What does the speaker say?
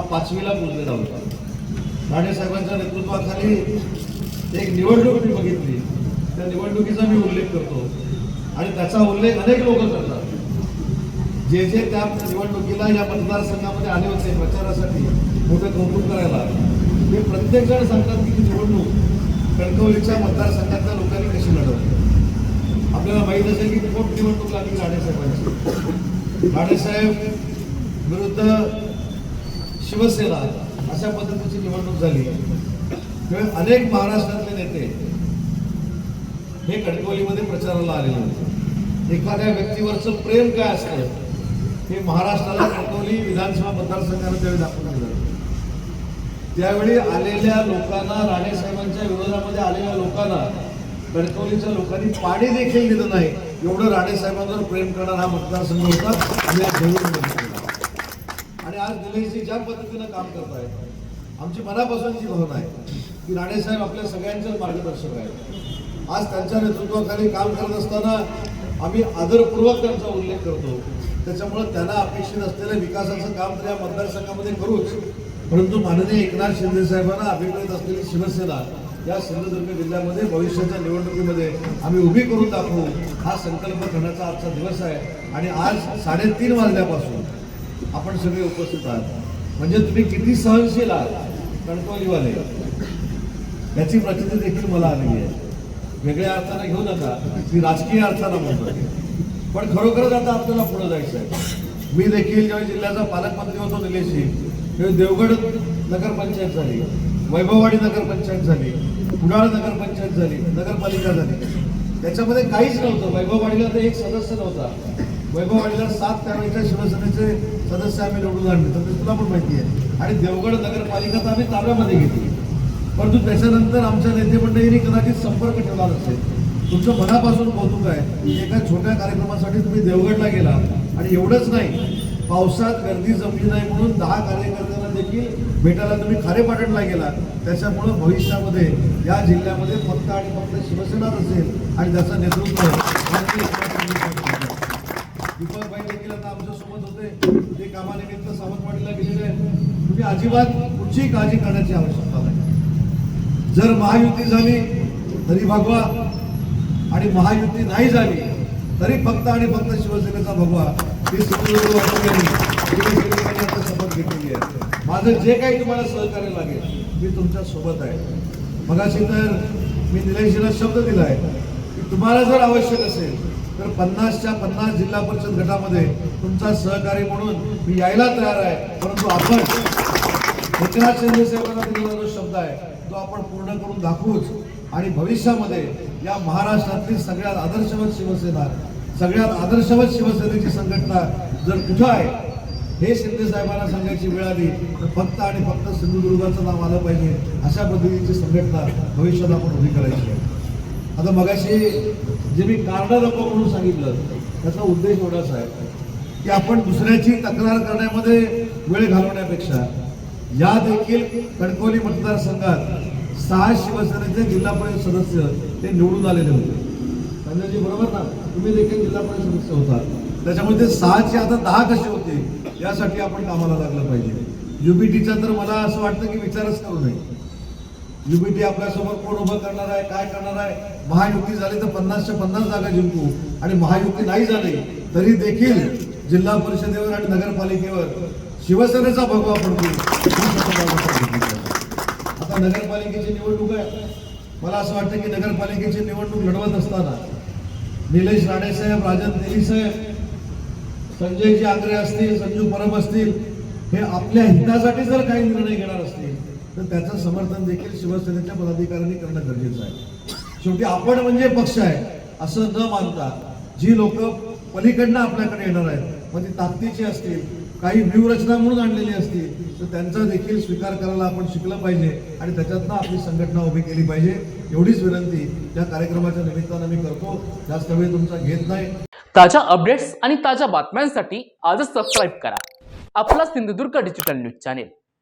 हा पाचवीला पोचलेला होता राणेसाहेबांच्या नेतृत्वाखाली एक निवडणूक मी बघितली. त्या निवडणुकीचा मी उल्लेख करतो. आणि त्याचा उल्लेख अनेक लोक करतात. जे जे त्या निवडणुकीला या मतदारसंघामध्ये आले होते प्रचारासाठी मोठं कौतुक करायला. ते प्रत्येक जण सांगतात की ती निवडणूक कणकवलीच्या मतदारसंघातल्या लोकांनी कशी लढवली. आपल्याला माहीत असेल की पोटनिवडणूक लागली राणेसाहेबांची राणेसाहेब विरुद्ध शिवसेना अशा पद्धतीची निवडणूक झाली. त्यावेळी अनेक महाराष्ट्रातले नेते हे कणकवलीमध्ये प्रचाराला आलेले होते. एखाद्या व्यक्तीवरचं प्रेम काय असतं हे महाराष्ट्राला कणकवली विधानसभा मतदारसंघानं त्यावेळी दाखवून दिलं त्यावेळी आलेल्या लोकांना राणेसाहेबांच्या विरोधामध्ये आलेल्या लोकांना कणकवलीच्या लोकांनी पाणी देखील दिलं नाही. एवढं राणेसाहेबांवर प्रेम करणारा हा मतदारसंघ होता आणि आज जवळून निलेशजी ज्या पद्धतीनं काम करत आहेत आमची मनापासूनची भावना आहे की राणेसाहेब आपल्या सगळ्यांचेच मार्गदर्शक आहेत. आज त्यांच्या नेतृत्वाखाली काम करत असताना आम्ही आदरपूर्वक त्यांचा उल्लेख करतो. त्याच्यामुळं त्यांना अपेक्षित असलेलं विकासाचं काम तर या मतदारसंघामध्ये करूच. परंतु माननीय एकनाथ शिंदे साहेबांना अभिप्रेत असलेली शिवसेना या सिंधुदुर्ग जिल्ह्यामध्ये भविष्याच्या निवडणुकीमध्ये आम्ही उभी करून दाखवू हा संकल्प करण्याचा आजचा दिवस आहे. आणि आज साडेतीन वाजल्यापासून आपण सगळे उपस्थित आहात. म्हणजे तुम्ही किती सहनशील आहात? कणकवलीवाले. याची प्रचिती देखील मला आलेली आहे. वेगळ्या अर्थाने घेऊ नका. मी राजकीय अर्थानं म्हणतो पण खरोखरच आता आपल्याला पुढे जायचं आहे. मी देखील जेव्हा जिल्ह्याचा पालकमंत्री होतो निलेशजी तेव्हा देवगड नगरपंचायत झाली वैभववाडी नगरपंचायत झाली कुडाळ नगरपंचायत झाली नगरपालिका झाली. त्याच्यामध्ये काहीच नव्हतं. वैभववाडीला तर एक सदस्य नव्हता. वैभववाडीला सात त्यावेळेच्या शिवसेनेचे सदस्य आम्ही निवडून आणले. तर तुला पण माहिती आहे. आणि देवगड नगरपालिका तर आम्ही ताब्यामध्ये घेतली. परंतु त्याच्यानंतर आमच्या नेते मंडळींनी कदाचित संपर्क ठेवला नसेल. तुमचं मनापासून कौतुक आहे एका छोट्या कार्यक्रमासाठी तुम्ही देवगडला गेला. आणि एवढंच नाही पावसात गर्दी जमली नाही म्हणून दहा कार्यकर्त्यांना देखील भेटायला तुम्ही खारेपाटणला गेला. त्याच्यामुळं भविष्यामध्ये या जिल्ह्यामध्ये फक्त आणि फक्त शिवसेनाच असेल आणि त्याचं नेतृत्व माननीय एकनाथ शिंदे साहेब करतात. दीपकभाई देखील आता आमच्यासोबत होते. ते कामानिमित्त सावंतवाडीला गेलेले आहेत. तुम्ही अजिबात कुठचीही काळजी करण्याची आवश्यकता नाही. जर महायुती झाली तरी भगवा. आणि महायुती नाही झाली तरी फक्त आणि फक्त शिवसेनेचा भगवा. ही सिंधुदुर्ग आता शपथ घेतलेली आहे. माझं जे काही तुम्हाला सहकार्य लागेल मी तुमच्यासोबत आहे. मगाशी तर मी निलेशजीला शब्द दिला आहे की तुम्हाला जर आवश्यक असेल तर पन्नासच्या पन्नास जिल्हा परिषद गटामध्ये तुमचा सहकारी म्हणून मी यायला तयार आहे. परंतु आपण एकनाथ शिंदे साहेबांना दिलेला जो शब्द आहे तो आपण पूर्ण करून दाखवूच. आणि भविष्यामध्ये या महाराष्ट्रातली सगळ्यात आदर्शवत शिवसेना सगळ्यात आदर्शवत शिवसेनेची संघटना जर कुठं आहे हे शिंदे साहेबांना सांगायची वेळ आली तर फक्त आणि फक्त सिंधुदुर्गाचं नाव आलं पाहिजे अशा पद्धतीची संघटना भविष्यात आपण उभी करायची आहे. आता मगाशी जे मी कार्ड नको म्हणून सांगितलं त्याचा उद्देश एवढाच आहे की आपण दुसऱ्याची तक्रार करण्यामध्ये वेळ घालवण्यापेक्षा या देखील कणकवली मतदारसंघात सहा शिवसेनेचे जिल्हा परिषद सदस्य ते निवडून आलेले होते. संजयजी बरोबर ना? तुम्ही देखील जिल्हा परिषद सदस्य होता. त्याच्यामुळे ते सहाचे आता दहा कसे होते यासाठी आपण कामाला लागलं पाहिजे. युबीटीचा तर मला असं वाटतं की विचारच करू नये. युबीटी आपल्यासमोर कोण उभं करणार आहे काय करणार आहे? महायुती झाली तर पन्नासशे पन्नास जागा जिंकू. आणि महायुती नाही झाली तरी देखील जिल्हा परिषदेवर आणि नगरपालिकेवर शिवसेनेचा भगवा पडतो. आता नगरपालिकेची निवडणूक आहे. मला असं वाटतं की नगरपालिकेची निवडणूक लढवत असताना निलेश राणेसाहेब राजन तेली साहेब संजयजी आंग्रे असतील संजू परब असतील हे आपल्या हितासाठी जर काही निर्णय घेणार असतील तर त्याचं समर्थन देखील शिवसेनेच्या पदाधिकाऱ्यांनी करणं गरजेचं आहे. शेवटी आपण म्हणजे पक्ष आहे असं न मानता जी लोक पलीकडनं आपल्याकडे येणार आहेत म्हणजे मग ती ताकदीची असतील काही व्यूहरचना म्हणून आणलेली असतील तर त्यांचा देखील स्वीकार करायला आपण शिकलं पाहिजे आणि त्याच्यातनं आपली संघटना उभी केली पाहिजे. एवढीच विनंती या कार्यक्रमाच्या निमित्तानं मी करतो. जास्त वेळ तुमचा घेत नाही. ताज्या अपडेट्स आणि ताज्या बातम्यांसाठी आजच सबस्क्राईब करा. आपला Sindhudurg digital news channel